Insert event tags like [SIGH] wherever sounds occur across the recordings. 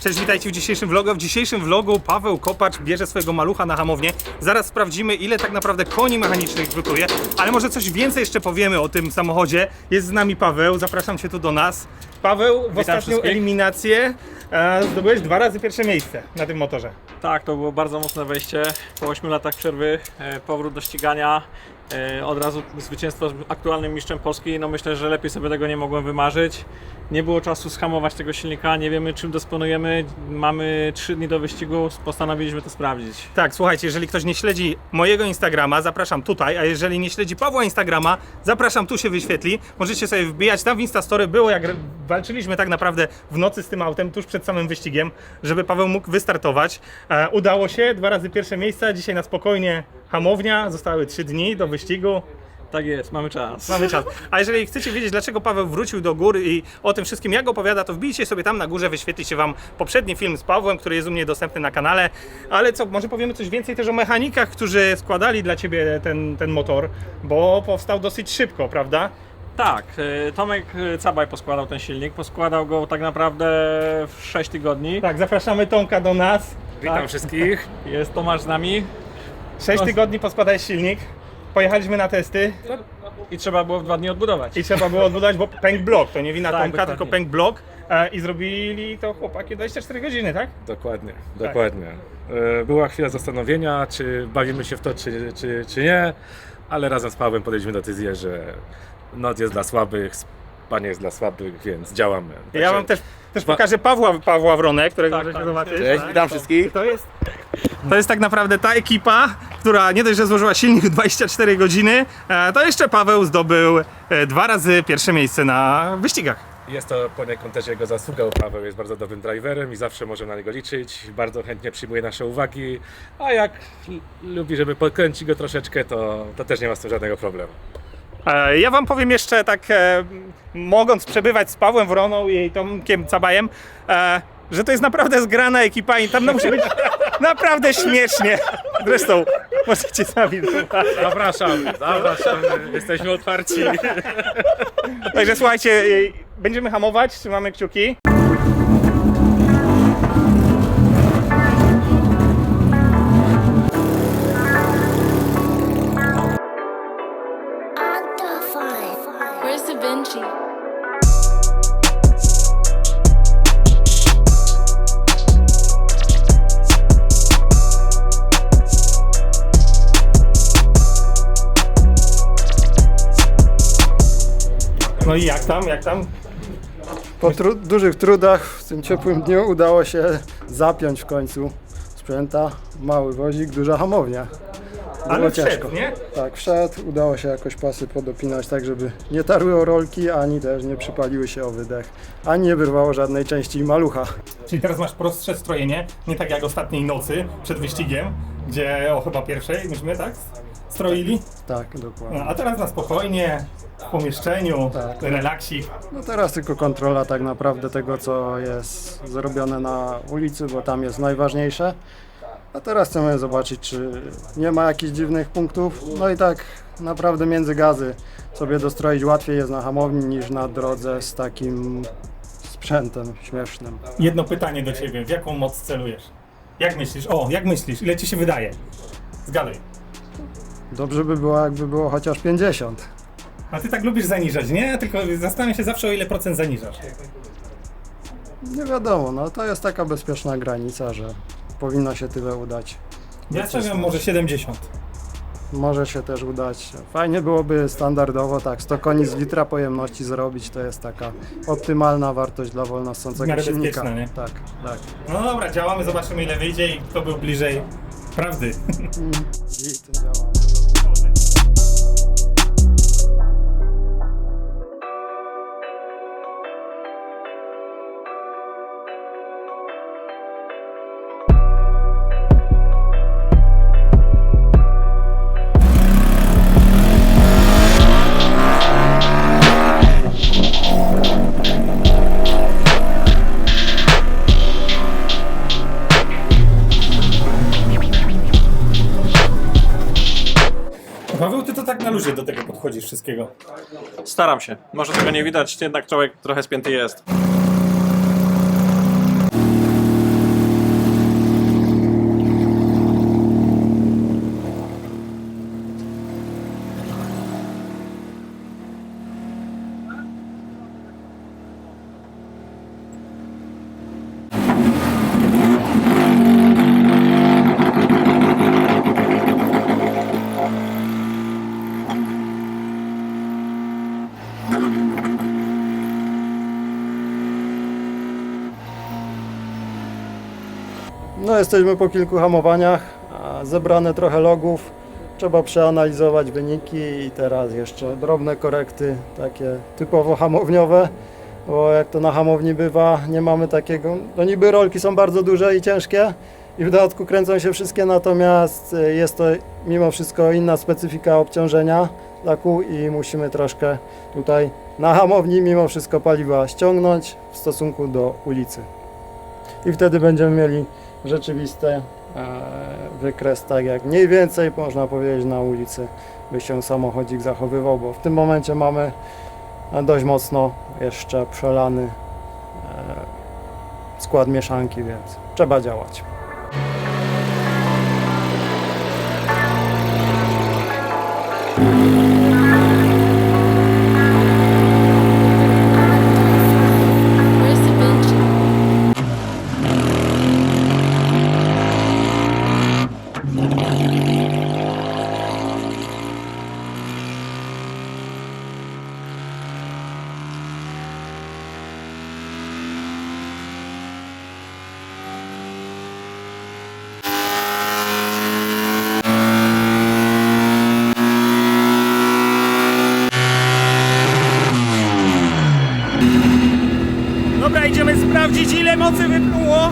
Cześć, witajcie w dzisiejszym vlogu. W dzisiejszym vlogu Paweł Kopacz bierze swojego malucha na hamownię. Zaraz sprawdzimy, ile tak naprawdę koni mechanicznych wrzutuje, ale może coś więcej jeszcze powiemy o tym samochodzie. Jest z nami Paweł, zapraszam Cię tu do nas. Paweł, w ostatnią wszystkich. eliminację e, zdobyłeś dwa razy pierwsze miejsce na tym motorze. Tak, to było bardzo mocne wejście. Po 8 latach przerwy, e, powrót do ścigania, e, od razu zwycięstwo z aktualnym mistrzem Polski. No myślę, że lepiej sobie tego nie mogłem wymarzyć. Nie było czasu schamować tego silnika, nie wiemy czym dysponujemy. Mamy 3 dni do wyścigu, postanowiliśmy to sprawdzić. Tak, słuchajcie, jeżeli ktoś nie śledzi mojego Instagrama, zapraszam tutaj, a jeżeli nie śledzi Pawła Instagrama, zapraszam, tu się wyświetli. Możecie sobie wbijać, tam w Instastory było jak walczyliśmy tak naprawdę w nocy z tym autem, tuż przed samym wyścigiem, żeby Paweł mógł wystartować. E, udało się, dwa razy pierwsze miejsca, dzisiaj na spokojnie hamownia, zostały trzy dni do wyścigu. Tak jest, mamy czas. Mamy czas. [LAUGHS] A jeżeli chcecie wiedzieć, dlaczego Paweł wrócił do góry i o tym wszystkim, jak opowiada, to wbijcie sobie tam na górze, wyświetli się Wam poprzedni film z Pawłem, który jest u mnie dostępny na kanale. Ale co, może powiemy coś więcej też o mechanikach, którzy składali dla Ciebie ten, ten motor, bo powstał dosyć szybko, prawda? Tak, e, Tomek Cabaj poskładał ten silnik. Poskładał go tak naprawdę w 6 tygodni. Tak, zapraszamy Tomka do nas. Witam Tak. wszystkich. [LAUGHS] Jest Tomasz z nami. Sześć tygodni poskładałeś silnik. Pojechaliśmy na testy I trzeba było w dwa dni odbudować. i trzeba było odbudować, bo pęk blok, to nie wina Tak, Tomka, dokładnie. tylko pęk blok. E, I zrobili to chłopaki 24 godziny, tak? Dokładnie, dokładnie. E, Była chwila zastanowienia, czy bawimy się w to, czy, czy, czy nie, ale razem z Pawłem podjęliśmy decyzję, że noc jest dla słabych, spanie jest dla słabych, więc działamy. Ja Także wam też, też pokażę Pawła, Pawła Wronę, którego Tak, możecie tak. zobaczyć. Cześć, Tak. witam wszystkich. To jest, to jest tak naprawdę ta ekipa, która nie dość, że złożyła silnik w 24 godziny, e, to jeszcze Paweł zdobył e, dwa razy pierwsze miejsce na wyścigach. Jest to poniekąd też jego zasługa, bo Paweł jest bardzo dobrym driverem i zawsze możemy na niego liczyć. Bardzo chętnie przyjmuje nasze uwagi, a jak l- lubi, żeby podkręcić go troszeczkę, to, to też nie ma z tym żadnego problemu. E, Ja wam powiem jeszcze tak, e, mogąc przebywać z Pawłem Wroną i Tomkiem Cabajem, e, że to jest naprawdę zgrana ekipa i tam no, musi być [LAUGHS] naprawdę śmiesznie. Zresztą możecie sami zobaczyć. Zapraszam, zapraszam, jesteśmy otwarci. Także słuchajcie, będziemy hamować, trzymamy kciuki. Vinci? No i jak tam, jak tam? Po tru dużych trudach w tym ciepłym dniu udało się zapiąć w końcu sprzęta. Mały wozik, duża hamownia. Było Ale ciężko. wszedł, nie? Tak, wszedł. Udało się jakoś pasy podopinać tak, żeby nie tarły o rolki, ani też nie przypaliły się o wydech, ani nie wyrwało żadnej części malucha. Czyli teraz masz prostsze strojenie, nie tak jak ostatniej nocy przed wyścigiem, gdzie o chyba pierwszej myśmy, tak? Stroili. Tak, dokładnie. No, a teraz na spokojnie, w pomieszczeniu, Tak. relaksik. No teraz tylko kontrola tak naprawdę tego, co jest zrobione na ulicy, bo tam jest najważniejsze. A teraz chcemy zobaczyć, czy nie ma jakichś dziwnych punktów. No i tak naprawdę między gazy sobie dostroić łatwiej jest na hamowni niż na drodze z takim sprzętem śmiesznym. Jedno pytanie do ciebie, w jaką moc celujesz? Jak myślisz? O, jak myślisz? Ile ci się wydaje? Zgaduj. Dobrze by było, jakby było chociaż 50. A ty tak lubisz zaniżać, nie? Tylko zastanawiam się zawsze o ile procent zaniżasz. Nie wiadomo, no to jest taka bezpieczna granica, że powinno się tyle udać. Ja stawiam może 70. Może się też udać. Fajnie byłoby standardowo tak 100 koni z litra pojemności zrobić, to jest taka optymalna wartość dla W wolnossącego miarę silnika. bezpieczne, nie? Tak, tak. No dobra, działamy, zobaczymy ile wyjdzie i kto był bliżej prawdy. [LAUGHS] I tym działamy. Tego podchodzisz wszystkiego. Staram się. Może tego nie widać, jednak człowiek trochę spięty jest. No jesteśmy po kilku hamowaniach, zebrane trochę logów. Trzeba przeanalizować wyniki i teraz jeszcze drobne korekty, takie typowo hamowniowe, bo jak to na hamowni bywa, nie mamy takiego, no niby rolki są bardzo duże i ciężkie i w dodatku kręcą się wszystkie, natomiast y, jest to mimo wszystko inna specyfika obciążenia dla kół i musimy troszkę tutaj na hamowni mimo wszystko paliwa ściągnąć w stosunku do ulicy. I wtedy będziemy mieli rzeczywisty e, wykres, tak jak mniej więcej można powiedzieć na ulicy by się samochodzik zachowywał, bo w tym momencie mamy dość mocno jeszcze przelany e, skład mieszanki, więc trzeba działać. Sprawdzić ile mocy wypluło.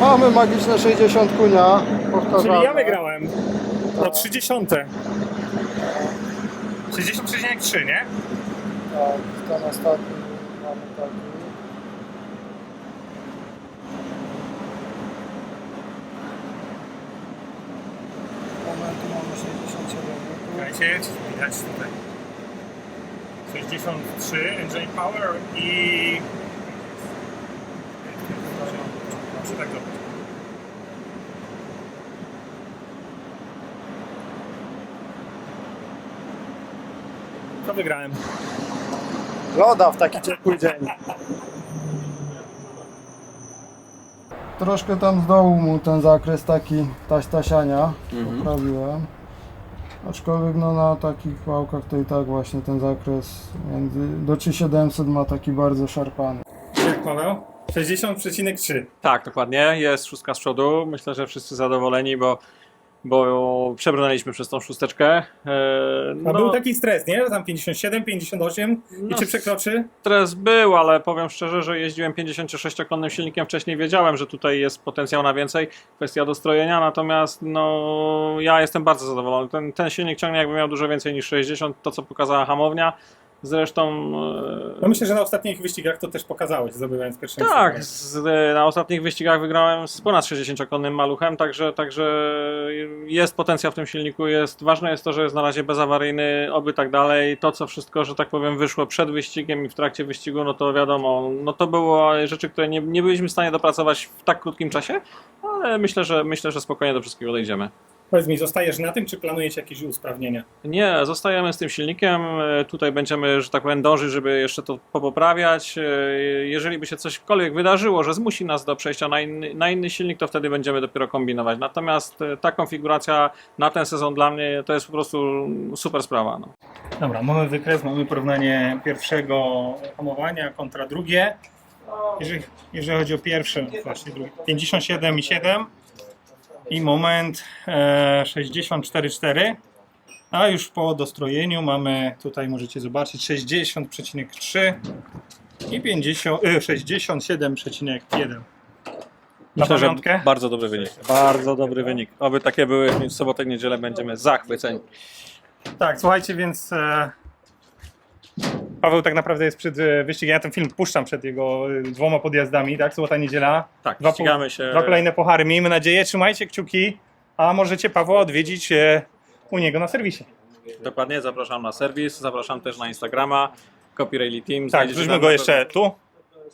Mamy magiczne 60 kunia, Czyli ja wygrałem. O 30. 60,3, nie? Tak, ten ostatni mamy taki. Słuchajcie, czy widać tutaj. 63 engine power i... Tak zrobić. To wygrałem. Loda w taki ciepły dzień. Troszkę tam z dołu mu ten zakres taki taś tasiania poprawiłem. Aczkolwiek no na takich wałkach to i tak właśnie ten zakres między, do 3700 ma taki bardzo szarpany. Jak Paweł? 60,3. Tak, dokładnie. Jest szóstka z przodu. Myślę, że wszyscy zadowoleni, bo, bo przebrnęliśmy przez tą szósteczkę. E, A no, był taki stres, nie? Tam 57, 58 i No, czy przekroczy? Stres był, ale powiem szczerze, że jeździłem 56-konnym silnikiem wcześniej, wiedziałem, że tutaj jest potencjał na więcej, kwestia dostrojenia, natomiast no, ja jestem bardzo zadowolony. Ten, ten silnik ciągnie jakby miał dużo więcej niż 60, to co pokazała hamownia. Zresztą No myślę, że na ostatnich wyścigach to też pokazałeś, zdobywając pierwsze miejsce. tak, z, na ostatnich wyścigach wygrałem z ponad 60-konnym maluchem, także, także jest potencjał w tym silniku. Jest, ważne jest to, że jest na razie bezawaryjny, oby tak dalej. To, co wszystko, że tak powiem, wyszło przed wyścigiem i w trakcie wyścigu, no to wiadomo, no to było rzeczy, które nie, nie byliśmy w stanie dopracować w tak krótkim czasie, ale myślę, że myślę, że spokojnie do wszystkiego dojdziemy. Powiedz mi, zostajesz na tym, czy planujecie jakieś usprawnienia? Nie, zostajemy z tym silnikiem. E, Tutaj będziemy, że tak powiem, dążyć, żeby jeszcze to popoprawiać. E, Jeżeli by się cośkolwiek wydarzyło, że zmusi nas do przejścia na inny, na inny silnik, to wtedy będziemy dopiero kombinować. Natomiast e, ta konfiguracja na ten sezon dla mnie to jest po prostu super sprawa. No. Dobra, mamy wykres, mamy porównanie pierwszego hamowania kontra drugie. Jeżeli, jeżeli chodzi o pierwsze, właśnie drugie, 57,7 i moment e, 64,4. A już po dostrojeniu mamy, tutaj możecie zobaczyć 60,3 i 50, e, 67,1. Na Myślę, że pamiątkę? bardzo dobry wynik. Bardzo dobry wynik. Oby takie były w sobotę, niedzielę będziemy zachwyceni. Tak, słuchajcie, więc e, Paweł tak naprawdę jest przed e, wyścigiem. Ja ten film puszczam przed jego e, dwoma podjazdami, tak? Sobota, niedziela. Tak, Dwa, ścigamy się. Dwa kolejne puchary. Miejmy nadzieję, trzymajcie kciuki, a możecie Pawła odwiedzić e, u niego na serwisie. Dokładnie, zapraszam na serwis, zapraszam też na Instagrama, Copy Rally Team. Tak, wrzućmy go jeszcze tu.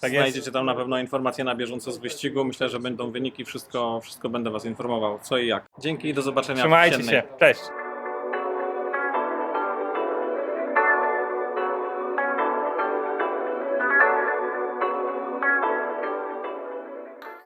Tak jest. Znajdziecie tam na pewno informacje na bieżąco z wyścigu. Myślę, że będą wyniki, wszystko, wszystko będę Was informował, co i jak. Dzięki i do zobaczenia Trzymajcie się. Cześć.